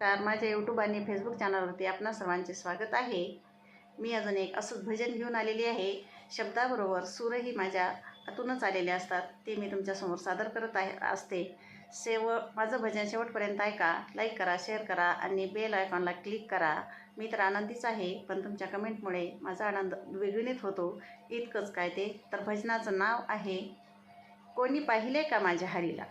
तर माझ्या यूट्यूब आणि फेसबुक चॅनलवरती आपणा सर्वांचे स्वागत आहे. मी अजून एक असंच भजन घेऊन आलेली आहे. शब्दाबरोबर सूरही माझ्या हातूनच आलेले असतात. ते मी तुमच्यासमोर सादर करत आहे असते. शेव माझं भजन शेवटपर्यंत ऐका. लाईक करा शेअर करा आणि बेल आयकॉनला क्लिक करा. मी तर आनंदीच आहे पण तुमच्या कमेंटमुळे माझा आनंद द्विगुणित होतो. इतकंच काय ते? तर भजनाचं नाव आहे कोणी पाहिले का माझ्या हरीला?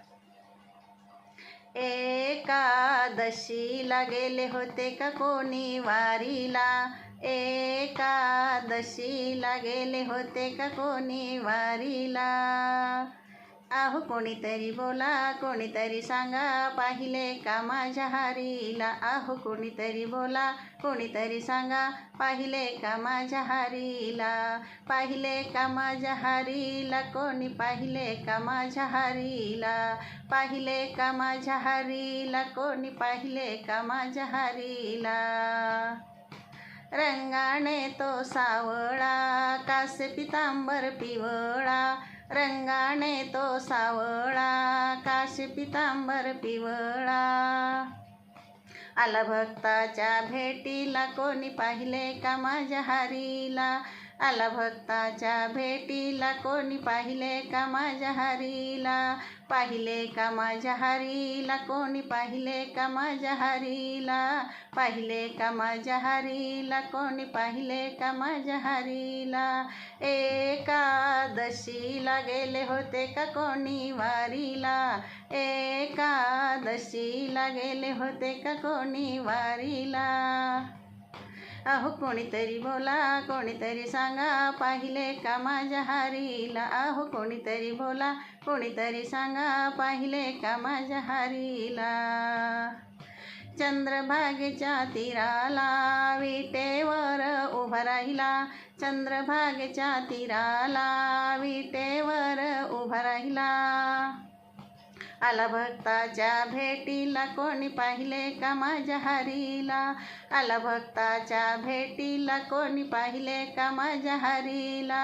एकादशीला गेले होते का कोणी वारीला? एकादशीला गेले होते का कोणी वारीला? आहो कोणीतरी बोला कोणीतरी सांगा. पाहिले का माझ्या हारीला? आहो कोणीतरी बोला कोणीतरी सांगा. पाहिले का माझ्या हारीला? पाहिले का माझ्या हारीला? कोणी पाहिले का माझ्या हारीला? पाहिले का माझ्या हारीला? कोणी पाहिले का माझ्या हारीला? रंगाने तो सावळा कासे पितांबर पिवळा रंगाने तो सावळा. काशी पितांबर पिवळा. आला भक्ताच्या भेटीला कोणी पाहिले का माझ्या हारीला? आला भक्ताच्या भेटीला कोणी पाहिले का माझ्या हरीला? पाहिले का माझ्या हरीला? कोणी पाहिले का माझ्या हरीला? पाहिले का माझ्या हरीला? कोणी पाहिले का माझ्या हरीला? एकादशीला गेले होते का कोणी वारीला? एकादशीला गेले होते का कोणी वारीला? अहो कोणीतरी बोला कोणीतरी सांगा. पाहिले का माझ्या हारीला? अहो कोणीतरी बोला कोणीतरी सांगा. पाहिले का माझ्या हारीला? चंद्रभागेच्या तीराला विटेवर उभा राहिला. चंद्रभागेच्या तीराला विटेवर उभा राहिला. आला भक्ताच्या भेटीला कोणी पाहिले का माझ्या हरीला? आला भक्ताच्या भेटीला कोणी पाहिले का माझ्या हरीला?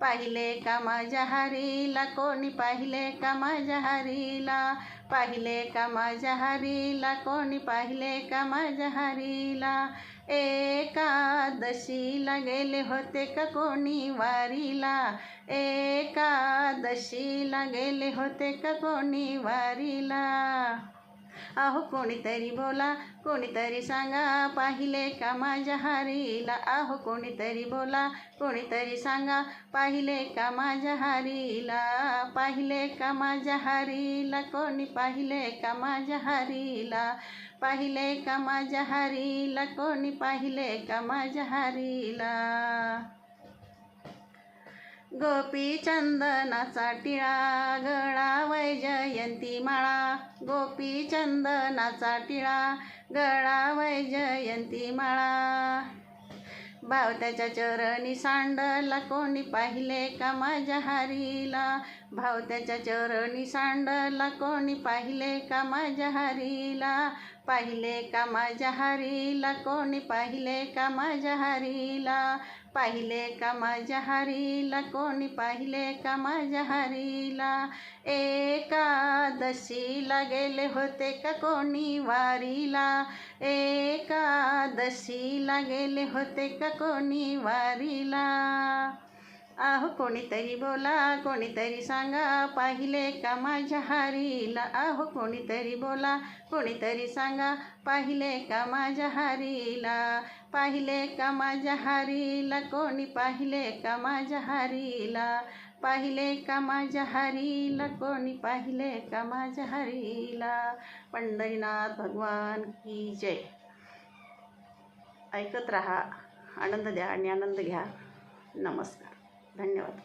पाहिले का माझ्या हरीला? कोणी पाहिले का माझ्या हरीला? पाहिले का माझ्या हरीला? कोणी पाहिले का माझ्या हरीला? एकादशीला गेले होते का कोणी वारीला? एकादशीला गेले होते का कोणी वारीला? अहो कोणीतरी बोला कोणीतरी सांगा. पाहिले का माझ्या हारीला? आहो कोणीतरी बोला कोणीतरी सांगा. पाहिले का माझ्या हारीला? पाहिले का माझ्या हारीला? कोणी पाहिले का माझ्या हारीला? पाहिले का माझ्या हारीला? कोणी पाहिले का माझ्या हारीला? गोपी चंदनाचा टिळा गळा वैजयंती माळा. गोपी चंदनाचा टिळा गळा वैजयंती माळा. भावत्याच्या चरणी सांडला कोणी पाहिले का माझ्या हारीला? भावत्याच्या चरणी सांडला कोणी पाहिले का माझ्या हारीला? पाहिले का माझ्या हारीला पाहिले का माझ्या हारीला? पाहिले का माझ्या हारीला पाहिले का माझ्या हारीला? एकादशीला गेले होते का कोनी वारीला? एकादशीला गेले होते का कोणी वारीला? आहो कोणीतरी बोला कोणीतरी सांगा. पाहिले का माझ्या हारीला? आहो कोणीतरी बोला कोणीतरी सांगा. पाहिले का माझ्या हारीला? पाहिले का माझ्या हारीला? कोणी पाहिले का माझ्या हारीला? पाहिले का माझ्या हारीला? कोणी पाहिले का माझ्या हारीला? पंढरीनाथ भगवान की जय. ऐकत राहा आनंद द्या आणि आनंद घ्या. नमस्कार. धन्यवाद